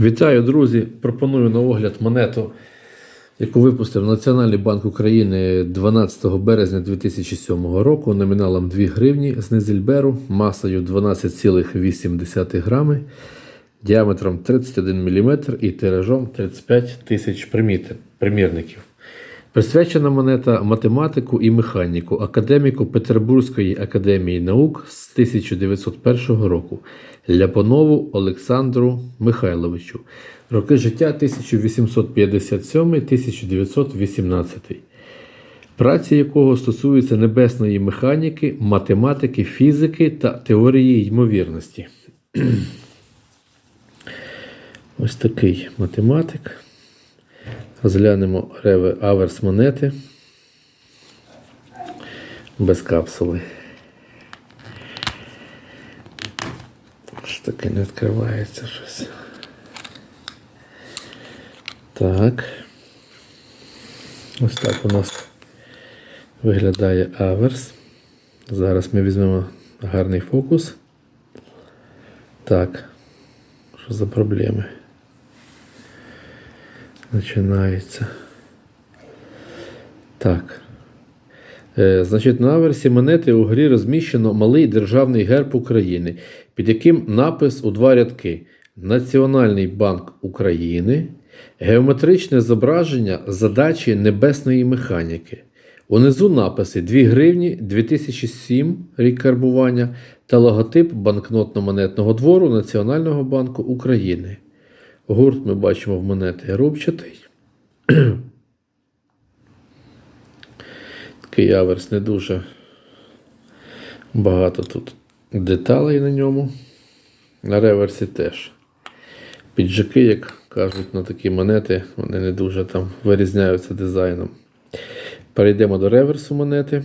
Вітаю, друзі! Пропоную на огляд монету, яку випустив Національний банк України 12 березня 2007 року номіналом 2 гривні з Низельберу масою 12,8 грами, діаметром 31 мм і тиражом 35 тисяч примірників. Присвячена монета математику і механіку академіку Петербурзької академії наук з 1901 року Ляпонову Олександру Михайловичу. Роки життя 1857-1918. Праці якого стосуються небесної механіки, математики, фізики та теорії ймовірності. Ось такий математик. Розглянемо реве аверс монети без капсули. Ось таке не відкривається щось. Так. Ось так у нас виглядає аверс. Зараз ми візьмемо гарний фокус. Так. Що за проблеми? Починається. Так. Е, значить, на аверсі монети у грі розміщено малий державний герб України, під яким напис у два рядки: Національний банк України, геометричне зображення задачі небесної механіки. Унизу написи 2 гривні 2007 рік карбування та логотип банкнотно-монетного двору Національного банку України. Гурт ми бачимо в монети рубчатий. Такий аверс не дуже багато тут деталей на ньому. На реверсі теж. Піджаки, як кажуть, на такі монети, вони не дуже там вирізняються дизайном. Перейдемо до реверсу монети.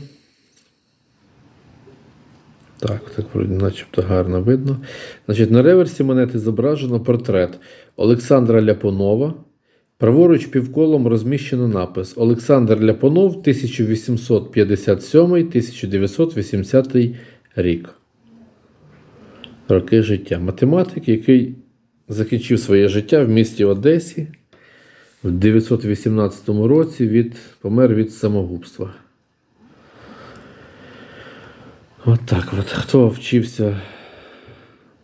Так, так начебто гарно видно. Значить, на реверсі монети зображено портрет Олександра Ляпонова. Праворуч півколом розміщено напис Олександр Ляпонов 1857-1980 рік. Роки життя. Математик, який закінчив своє життя в місті Одесі в 918 році від, помер від самогубства. От так от. Хто вчився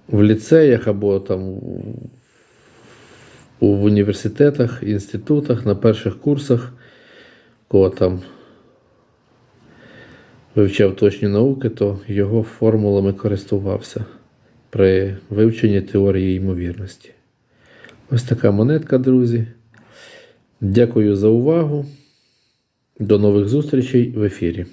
в ліцеях або там в університетах, інститутах, на перших курсах, кого там вивчав точні науки, то його формулами користувався при вивченні теорії ймовірності. Ось така монетка, друзі. Дякую за увагу. До нових зустрічей в ефірі.